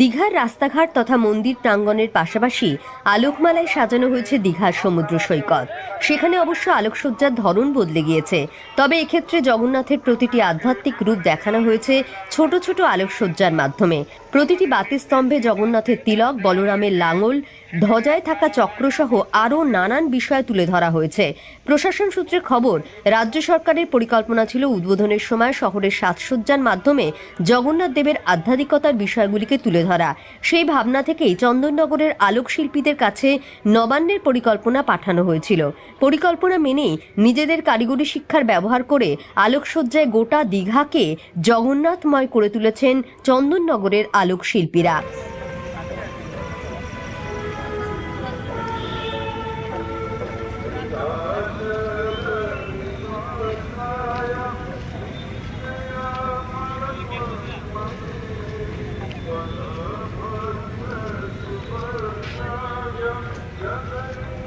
দীঘার রাস্তাঘাট তথা মন্দির প্রাঙ্গণের পাশাপাশি আলোকমালায় সাজানো হয়েছে দীঘার সমুদ্র সৈকত। সেখানে অবশ্য আলোকসজ্জার ধরন বদলে গিয়েছে। তবে এক্ষেত্রে জগন্নাথের প্রতিটি আধ্যাত্মিক রূপ দেখানো হয়েছে ছোট ছোট আলোকসজ্জার মাধ্যমে। প্রতিটি বাতিস্তম্ভে জগন্নাথের তিলক, বলরামের লাঙল, ধ্বজায় থাকা চক্রসহ আরও নানান বিষয় তুলে ধরা হয়েছে। প্রশাসন সূত্রে খবর, রাজ্য সরকারের পরিকল্পনা ছিল উদ্বোধনের সময় শহরের সাজসজ্জার মাধ্যমে জগন্নাথ দেবের আধ্যাত্মিকতার বিষয়গুলিকে তুলে ধরা। সেই ভাবনা থেকেই চন্দননগরের আলোকশিল্পীদের কাছে নবান্নের পরিকল্পনা পাঠানো হয়েছিল। পরিকল্পনা মেনেই নিজেদের কারিগরি শিক্ষার ব্যবহার করে আলোকসজ্জায় গোটা দীঘাকে জগন্নাথময় করে তুলেছেন চন্দননগরের আলোকশিল্পীরা।